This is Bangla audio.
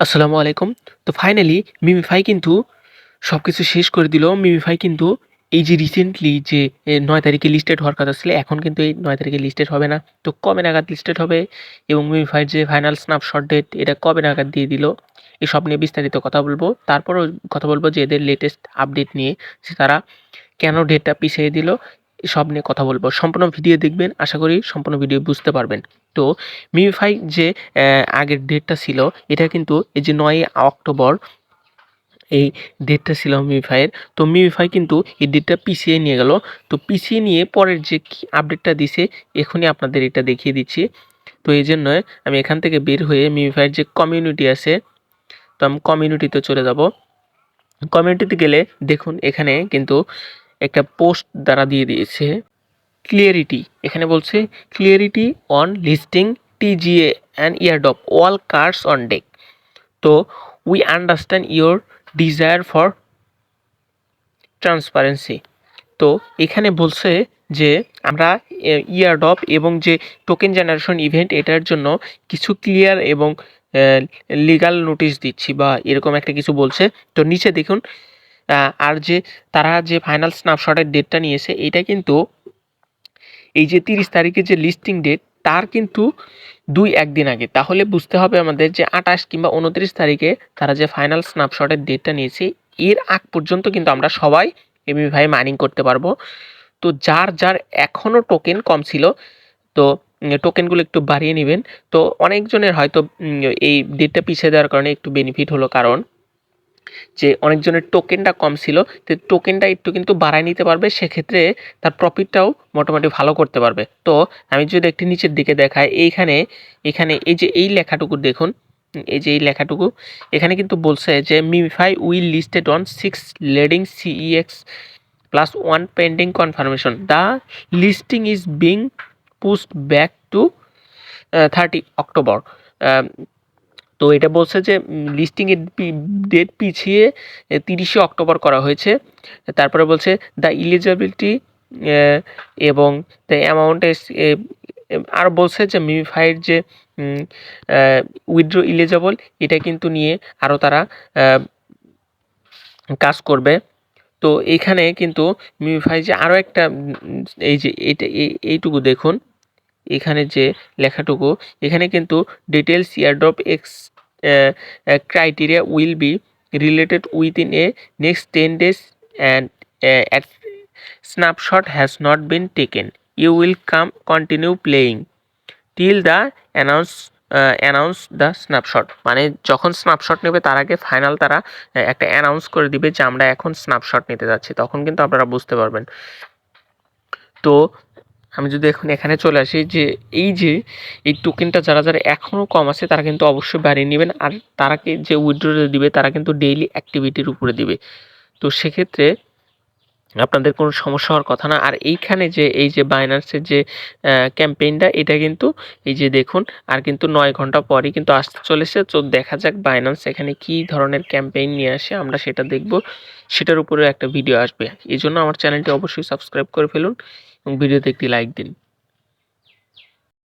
আসসালামু আলাইকুম। তো ফাইনালি মিমিফাই কিন্তু সব কিছু শেষ করে দিল। মিমিফাই কিন্তু এই যে রিসেন্টলি যে নয় তারিখে লিস্টেড হওয়ার কথা ছিল, এখন কিন্তু এই নয় তারিখে লিস্টেড হবে না। তো কবে নাগাদ লিস্টেড হবে? এবং মিমিফাইয়ের যে ফাইনাল স্ন্যাপশট ডেট এটা কবে নাগাদ দিয়ে দিল? এসব নিয়ে বিস্তারিত কথা বলব। তারপরও কথা বলব যে, এদের লেটেস্ট আপডেট নিয়ে যে তারা কেন ডেটটা পিছিয়ে দিল। সব নিয়ে কথা বলব। সম্পূর্ণ ভিডিও দেখবেন, আশা করি সম্পূর্ণ ভিডিও বুঝতে পারবেন। তো মিমিফাই যে আগের ডেটটা ছিল, এটা কিন্তু এই যে নয় অক্টোবর, এই ডেটটা ছিল মিমিফাইয়ের। তো মিমিফাই কিন্তু এই ডেটটা পিছিয়ে নিয়ে গেল। তো পিছিয়ে নিয়ে পরের যে কি আপডেটটা দিছে, এখনই আপনাদের এটা দেখিয়ে দিচ্ছি। তো এই জন্য আমি এখান থেকে বের হয়ে মিমিফাইয়ের যে কমিউনিটি আছে, তো আমি কমিউনিটিতে চলে যাব। কমিউনিটিতে গেলে দেখুন, এখানে কিন্তু একটা পোস্ট দ্বারা দিয়ে দিয়েছে ক্লিয়ারিটি এখানে বলছে clarity on listing TGA and airdrop all cards on deck তো we understand your desire for transparency তো, এখানে বলছে যে, আমরা ইয়ারডপ এবং যে টোকেন জেনারেশন ইভেন্ট এটার জন্য কিছু ক্লিয়ার এবং লিগাল নোটিশ দিচ্ছি বা এরকম একটা কিছু বলছে। তো, নিচে দেখুন আর যে তারা যে ফাইনাল স্ন্যাপশটের ডেটটা নিয়েছে, এটা কিন্তু এই যে তিরিশ তারিখে যে লিস্টিং ডেট তার কিন্তু দুই একদিন আগে। তাহলে বুঝতে হবে আমাদের যে আঠাশ কিংবা উনত্রিশ তারিখে তারা যে ফাইনাল স্ন্যাপশটের ডেটটা নিয়েছে, এর আগ পর্যন্ত কিন্তু আমরা সবাই এমনি ভাই মাইনিং করতে পারব। তো যার যার এখনও টোকেন কম ছিল, তো টোকেনগুলো একটু বাড়িয়ে নেবেন। তো অনেকজনের হয়তো এই ডেটটা পিছিয়ে দেওয়ার কারণে একটু বেনিফিট হলো কারণ যে অনেকজনের টোকেনটা কম ছিল, তো টোকেনটা একটু কিন্তু বাড়ায় নিতে পারবে, সেক্ষেত্রে তার প্রফিটটাও মোটামুটি ভালো করতে পারবে। তো আমি যদি একটি নিচের দিকে দেখাই, এইখানে, এখানে এই যে এই লেখাটুকু দেখুন, এই যে এই লেখাটুকু, এখানে কিন্তু বলছে যে Mify will listed on six leading CEX plus one pending confirmation the listing is being pushed back to thirty October তো এটা বলছে যে লিস্টিংয়ের ডেট পিছিয়ে তিরিশে অক্টোবর করা হয়েছে। তারপরে বলছে দ্য ইলিজিবিলিটি এবং দ্য অ্যামাউন্ট আর বলছে যে মিমিফাইয়ের যে উইথড্র ইলিজেবল এটা কিন্তু নিয়ে আরও তারা কাজ করবে। তো এখানে কিন্তু মিমিফাই যে আরও একটা এই যে এই- এইটুকু দেখুন। এখানে যে লেখাটুকু, এখানে কিন্তু details airdrop X criteria will be related within a next ten days and at snapshot has not been taken you will come continue playing till the announce announce the snapshot মানে যখন স্ন্যাপশট নেবে, তার আগে ফাইনাল তারা একটা অ্যানাউন্স করে দিবে যে আমরা এখন স্ন্যাপশট নিতে যাচ্ছি। তখন কিন্তু আপনারা বুঝতে পারবেন। তো আমি যদি এখন এখানে চলে আসি যে এই যে এই টোকেনটা যারা যারা এখনও কম আছে, তারা কিন্তু অবশ্যই বাড়িয়ে নেবেন। আর তারাকে যে উইড্রোটা দিবে, তারা কিন্তু ডেইলি অ্যাক্টিভিটির উপরে দিবে। তো সেক্ষেত্রে আপনাদের কোনো সমস্যা হওয়ার কথা না। আর এইখানে যে, এই যে বাইনান্সের যে ক্যাম্পেইনটা এটা কিন্তু, এই যে দেখুন, আর কিন্তু নয় ঘণ্টা পরই কিন্তু আসতে চলেছে। তো দেখা যাক বাইনান্স এখানে কি ধরনের ক্যাম্পেইন নিয়ে আসে, আমরা সেটা দেখব। সেটার উপরে একটা ভিডিও আসবে। এই জন্য আমার চ্যানেলটি অবশ্যই সাবস্ক্রাইব করে ফেলুন এবং ভিডিওতে একটি লাইক দিন।